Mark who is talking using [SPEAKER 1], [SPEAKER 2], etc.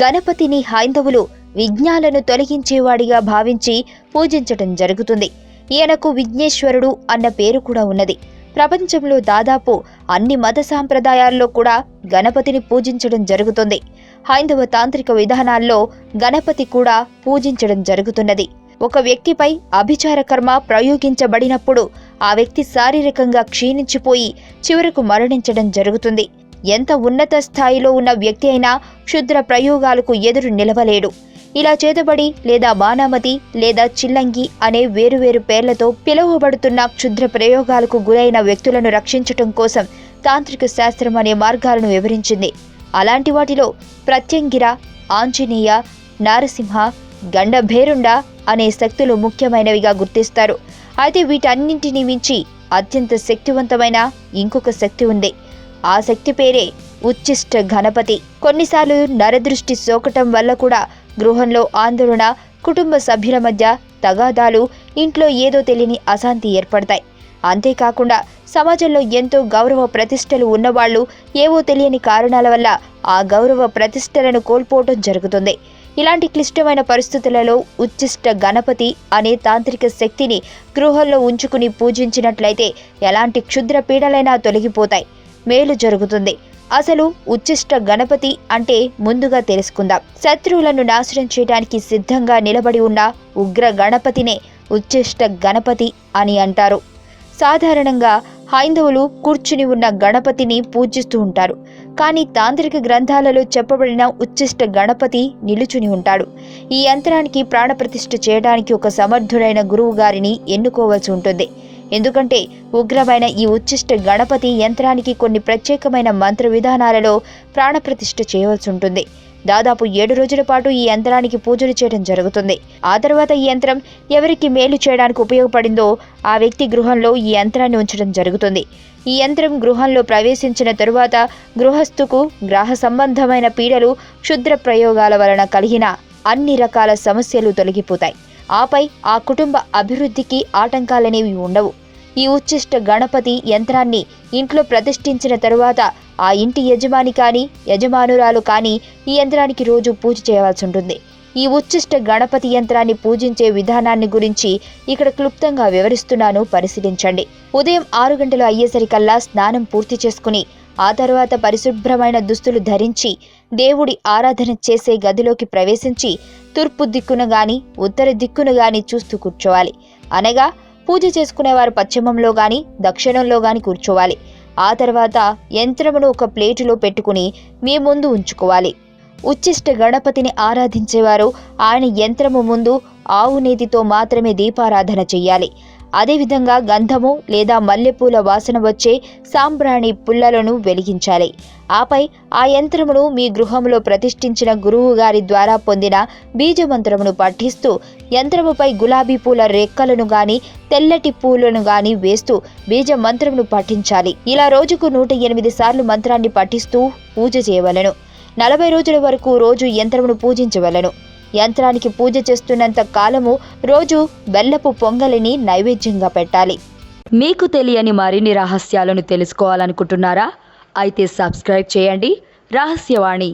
[SPEAKER 1] గణపతిని హైందవులు విఘ్నాలను తొలగించేవాడిగా భావించి పూజించటం జరుగుతుంది. ఈయనకు విఘ్నేశ్వరుడు అన్న పేరు కూడా ఉన్నది. ప్రపంచంలో దాదాపు అన్ని మత సాంప్రదాయాల్లో కూడా గణపతిని పూజించడం జరుగుతుంది. హైందవ తాంత్రిక విధానాల్లో గణపతి కూడా పూజించడం జరుగుతున్నది. ఒక వ్యక్తిపై అభిచార కర్మ ప్రయోగించబడినప్పుడు ఆ వ్యక్తి శారీరకంగా క్షీణించిపోయి చివరకు మరణించడం జరుగుతుంది. ఎంత ఉన్నత స్థాయిలో ఉన్న వ్యక్తి అయినా క్షుద్ర ప్రయోగాలకు ఎదురు నిలవలేడు. ఇలా చేతబడి లేదా బాణామతి లేదా చిల్లంగి అనే వేరువేరు పేర్లతో పిలువబడుతున్న క్షుద్ర ప్రయోగాలకు గురైన వ్యక్తులను రక్షించటం కోసం తాంత్రిక శాస్త్రం అనే మార్గాలను వివరించింది. అలాంటి వాటిలో ప్రత్యంగిర ఆంజనేయ నారసింహ గండభేరుండ అనే శక్తులు ముఖ్యమైనవిగా గుర్తిస్తారు. అయితే వీటన్నింటినీ మించి అత్యంత శక్తివంతమైన ఇంకొక శక్తి ఉంది. ఆ శక్తి పేరే ఉచ్చిష్ట గణపతి కొన్నిసార్లు నరదృష్టి సోకటం వల్ల కూడా గృహంలో ఆందోళన కుటుంబ సభ్యుల మధ్య తగాదాలు ఇంట్లో ఏదో తెలియని అశాంతి ఏర్పడతాయి. అంతేకాకుండా సమాజంలో ఎంతో గౌరవ ప్రతిష్టలు ఉన్నవాళ్ళు ఏవో తెలియని కారణాల వల్ల ఆ గౌరవ ప్రతిష్టలను కోల్పోవటం జరుగుతుంది. ఇలాంటి క్లిష్టమైన పరిస్థితులలో ఉచ్చిష్ట గణపతి అనే తాంత్రిక శక్తిని గృహంలో ఉంచుకుని పూజించినట్లయితే ఎలాంటి క్షుద్ర పీడలైనా తొలగిపోతాయి. మేలు జరుగుతుంది. అసలు ఉచ్చిష్ట గణపతి అంటే ముందుగా తెలుసుకుందాం. శత్రువులను నాశనం చేయడానికి సిద్ధంగా నిలబడి ఉన్న ఉగ్ర గణపతినే ఉచ్చిష్ట గణపతి అని అంటారు. సాధారణంగా హైందవులు కూర్చుని ఉన్న గణపతిని పూజిస్తూ ఉంటారు. కానీ తాంత్రిక గ్రంథాలలో చెప్పబడిన ఉచ్చిష్ట గణపతి నిలుచుని ఉంటాడు. ఈ యంత్రానికి ప్రాణప్రతిష్ఠ చేయడానికి ఒక సమర్థుడైన గురువు గారిని ఎన్నుకోవాల్సి ఉంటుంది. ఎందుకంటే ఉగ్రమైన ఈ ఉచ్చిష్ట గణపతి యంత్రానికి కొన్ని ప్రత్యేకమైన మంత్ర విధానాలలో ప్రాణప్రతిష్ఠ చేయవలసి ఉంటుంది. దాదాపు ఏడు రోజుల పాటు ఈ యంత్రానికి పూజలు చేయడం జరుగుతుంది. ఆ తర్వాత ఈ యంత్రం ఎవరికి మేలు చేయడానికి ఉపయోగపడిందో ఆ వ్యక్తి గృహంలో ఈ యంత్రాన్ని ఉంచడం జరుగుతుంది. ఈ యంత్రం గృహంలో ప్రవేశించిన తరువాత గృహస్థుకు గ్రహ సంబంధమైన పీడలు క్షుద్ర ప్రయోగాల వలన కలిగిన అన్ని రకాల సమస్యలు తొలగిపోతాయి. ఆపై ఆ కుటుంబ అభివృద్ధికి ఆటంకాలనేవి ఉండవు. ఈ ఉచ్చిష్ట గణపతి యంత్రాన్ని ఇంట్లో ప్రతిష్ఠించిన తరువాత ఆ ఇంటి యజమాని కానీ యజమానురాలు కానీ ఈ యంత్రానికి రోజు పూజ చేయవలసి ఉంటుంది. ఈ ఉచ్చిష్ట గణపతి యంత్రాన్ని పూజించే విధానాన్ని గురించి ఇక్కడ క్లుప్తంగా వివరిస్తున్నాను. పరిశీలించండి. ఉదయం ఆరు గంటలు అయ్యేసరికల్లా స్నానం పూర్తి చేసుకుని ఆ తర్వాత పరిశుభ్రమైన దుస్తులు ధరించి దేవుడి ఆరాధన చేసే గదిలోకి ప్రవేశించి తూర్పు దిక్కున గాని ఉత్తర దిక్కును గాని చూస్తూ కూర్చోవాలి. అనగా పూజ చేసుకునేవారు పశ్చిమంలో గాని దక్షిణంలో గాని కూర్చోవాలి. ఆ తర్వాత యంత్రమును ఒక ప్లేటులో పెట్టుకుని మీ ముందు ఉంచుకోవాలి. ఉచ్చిష్ట గణపతిని ఆరాధించేవారు ఆయన యంత్రము ముందు ఆవు నేతితో మాత్రమే దీపారాధన చెయ్యాలి. అదేవిధంగా గంధము లేదా మల్లెపూల వాసన వచ్చే సాంబ్రాణి పుల్లలను వెలిగించాలి. ఆపై ఆ యంత్రమును మీ గృహంలో ప్రతిష్ఠించిన గురువు గారి ద్వారా పొందిన బీజమంత్రమును పఠిస్తూ యంత్రముపై గులాబీ పూల రెక్కలను గాని తెల్లటి పూలను గాని వేస్తూ బీజ మంత్రమును పఠించాలి. ఇలా రోజుకు నూట ఎనిమిది సార్లు మంత్రాన్ని పఠిస్తూ పూజ చేయవలెను. నలభై రోజుల వరకు రోజు యంత్రమును పూజించవలెను. యంత్రానికి పూజ చేస్తున్నంత కాలము రోజు బెల్లపు పొంగలిని నైవేద్యంగా పెట్టాలి.
[SPEAKER 2] మీకు తెలియని మరిన్ని రహస్యాలను తెలుసుకోవాలనుకుంటున్నారా? అయితే సబ్స్క్రైబ్ చేయండి. రహస్యవాణి.